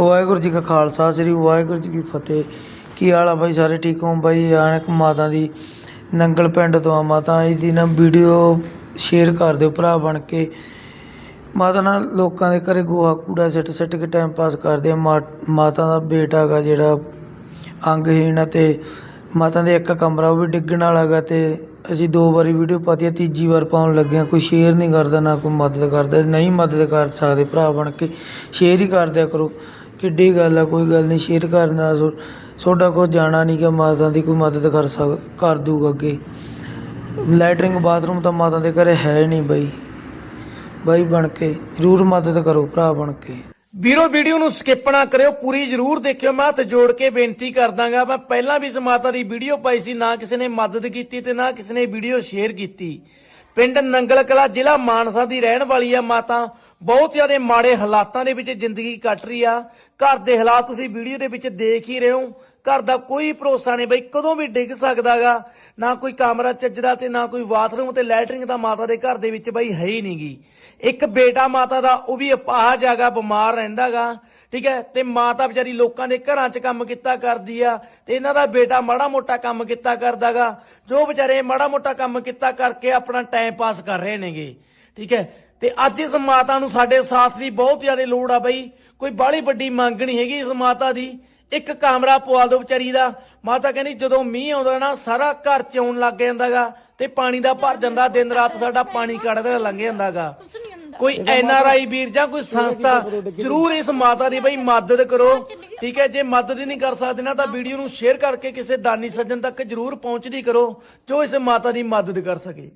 ਵਾਹਿਗੁਰੂ ਜੀ ਕਾ ਖਾਲਸਾ, ਸ੍ਰੀ ਵਾਹਿਗੁਰੂ ਜੀ ਕੀ ਫਤਿਹ। ਕੀ ਹਾਲ ਆ ਬਾਈ? ਸਾਰੇ ਠੀਕ ਹੋ? ਬਾਈ ਆਣਕ ਮਾਤਾ ਦੀ ਨੰਗਲ ਪਿੰਡ ਤੋਂ ਆ ਮਾਤਾ। ਇਹਦੀ ਨਾ ਵੀਡੀਓ ਸ਼ੇਅਰ ਕਰ ਦਿਓ ਭਰਾ ਬਣ ਕੇ। ਮਾਤਾ ਨਾਲ ਲੋਕਾਂ ਦੇ ਘਰੇ ਗੋਹਾ ਕੂੜਾ ਸਿੱਟ ਸਿੱਟ ਕੇ ਟਾਈਮ ਪਾਸ ਕਰਦੇ ਆ। ਮਾ- ਮਾਤਾ ਦਾ ਬੇਟਾ ਗਾ ਜਿਹੜਾ ਅੰਗਹੀਣ ਆ ਤੇ ਮਾਤਾ ਦੇ ਇੱਕ ਕਮਰਾ ਉਹ ਵੀ ਡਿੱਗਣ ਵਾਲਾ ਗਾ ਤੇ ਅਸੀਂ ਦੋ ਵਾਰੀ ਵੀਡੀਓ ਪਾਤੀ ਹੈ ਤੀਜੀ ਵਾਰ ਪਾਉਣ ਲੱਗੇ ਆ। ਕੋਈ ਸ਼ੇਅਰ ਨਹੀਂ ਕਰਦਾ, ਨਾ ਕੋਈ ਮਦਦ ਕਰਦਾ। ਨਹੀਂ ਮਦਦ ਕਰ ਸਕਦੇ ਭਰਾ ਬਣ ਕੇ। ਸ਼ੇਅਰ ਹੀ ਕਰ ਦਿਆ ਕਰੋ। ਕਿੱਡੀ ਗੱਲ ਆ, ਕੋਈ ਗੱਲ ਨਹੀਂ ਸ਼ੇਅਰ ਕਰਨਾ ਸੋ- ਤੁਹਾਡਾ ਕੁਝ ਜਾਣਾ ਨਹੀਂ ਕਿ ਮਾਤਾ ਦੀ ਕੋਈ ਮਦਦ ਕਰ ਸਕ ਕਰ ਦੂਗਾ ਅੱਗੇ। ਲੈਟਰਿੰਗ ਬਾਥਰੂਮ ਤਾਂ ਮਾਤਾ ਦੇ ਘਰੇ ਹੈ ਨਹੀਂ ਬਈ। ਬਾਈ ਬਣ ਕੇ, ਜ਼ਰੂਰ ਮਦਦ ਕਰੋ ਭਰਾ ਬਣ ਕੇ। ਵੀਰੋ ਵੀਡੀਓ ਨੂੰ ਸਕਿਪ ਨਾ ਕਰਿਓ, ਪੂਰੀ ਜਰੂਰ ਦੇਖਿਓ। ਮੈਂ ਹੱਥ ਜੋੜ ਕੇ ਬੇਨਤੀ ਕਰਦਾਗਾ ਮੈਂ ਪਹਿਲਾਂ ਵੀ ਇਸ ਮਾਤਾ ਦੀ ਵੀਡੀਓ ਪਾਈ ਸੀ, ਨਾ ਕਿਸੇ ਨੇ ਮਦਦ ਕੀਤੀ ਤੇ ਨਾ ਕਿਸੇ ਨੇ ਵੀਡੀਓ ਸ਼ੇਅਰ ਕੀਤੀ। ਪਿੰਡ ਨੰਗਲ ਕਲਾ ਜ਼ਿਲ੍ਹਾ ਮਾਨਸਾ ਦੀ ਰਹਿਣ ਵਾਲੀ ਆ ਮਾਤਾ। ਬਹੁਤ ਜ਼ਿਆਦਾ ਮਾੜੇ ਹਾਲਾਤਾਂ ਦੇ ਵਿੱਚ ਜ਼ਿੰਦਗੀ ਕੱਟ ਰਹੀ ਆ। ਘਰ ਦੇ ਹਾਲਾਤ ਤੁਸੀਂ ਵੀਡੀਓ ਦੇ ਵਿੱਚ ਦੇਖ ਹੀ ਰਹੇ ਹੋ। ਘਰ ਦਾ ਕੋਈ ਭਰੋਸਾ ਨਹੀਂ ਬਈ ਕਦੋਂ ਵੀ ਡਿੱਗ ਸਕਦਾਗਾ। ਨਾ ਕੋਈ ਕਮਰਾ ਚੱਜਦਾ ਤੇ ਨਾ ਕੋਈ ਬਾਥਰੂਮ ਤੇ ਲੈਟਰਿੰਗ ਦਾ ਮਾਤਾ ਦੇ ਘਰ ਦੇ ਵਿੱਚ ਬਈ ਹੈ ਹੀ ਨਹੀਂਗੀ ਇੱਕ ਬੇਟਾ ਮਾਤਾ ਦਾ ਉਹ ਵੀ ਅਪਾਹ ਜਾਗਾ ਬਿਮਾਰ ਰਹਿੰਦਾਗਾ। ਠੀਕ ਹੈ? ਤੇ ਮਾਤਾ ਵਿਚਾਰੀ ਲੋਕਾਂ ਦੇ ਘਰਾਂ 'ਚ ਕੰਮ ਕੀਤਾ ਕਰਦੀ ਆ, ਤੇ ਇਹਨਾਂ ਦਾ ਬੇਟਾ ਮਾੜਾ ਮੋਟਾ ਕੰਮ ਕੀਤਾ ਕਰਦਾਗਾ। ਜੋ ਵਿਚਾਰੇ ਮਾੜਾ ਮੋਟਾ ਕੰਮ ਕੀਤਾ ਕਰਕੇ ਆਪਣਾ ਟਾਈਮ ਪਾਸ ਕਰ ਰਹੇ ਨੇਗੇ। ਠੀਕ ਹੈ? ਤੇ ਅੱਜ ਇਸ ਮਾਤਾ ਨੂੰ ਸਾਡੇ ਸਾਥ ਦੀ ਬਹੁਤ ਜ਼ਿਆਦਾ ਲੋੜ ਆ ਬਈ। ਕੋਈ ਬਾਹਲੀ ਵੱਡੀ ਮੰਗ ਨਹੀਂ ਹੈਗੀ ਇਸ ਮਾਤਾ ਦੀ। ਇੱਕ ਕਾਮਰਾ ਪਵਾ ਦੋ ਵਿਚਾਰੀ ਦਾ। ਮਾਤਾ ਕਹਿੰਦੀ ਜਦੋਂ ਮੀਂਹ ਆਉਂਦਾ ਨਾ, ਸਾਰਾ ਘਰ ਚ ਆਉਣ ਲੱਗ ਜਾਂਦਾਗਾ ਤੇ ਪਾਣੀ ਦਾ ਭਰ ਜਾਂਦਾ, ਦਿਨ ਰਾਤ ਸਾਡਾ ਪਾਣੀ ਕੱਢਦਾ ਲੰਘ ਜਾਂਦਾਗਾ। ਕੋਈ ਐਨ ਆਰ ਆਈ ਵੀਰ ਜਾਂ ਕੋਈ ਸੰਸਥਾ ਜ਼ਰੂਰ ਇਸ ਮਾਤਾ ਦੀ ਬਈ ਮਦਦ ਕਰੋ। ਠੀਕ ਹੈ ਜੇ ਮਦਦ ਨਹੀਂ ਕਰ ਸਕਦੇ ਨਾ ਤਾਂ ਵੀਡੀਓ ਨੂੰ ਸ਼ੇਅਰ ਕਰਕੇ ਕਿਸੇ ਦਾਨੀ ਸੱਜਣ ਤੱਕ ਜ਼ਰੂਰ ਪਹੁੰਚਦੀ ਕਰੋ ਜੋ ਇਸ ਮਾਤਾ ਦੀ ਮਦਦ ਕਰ ਸਕੇ।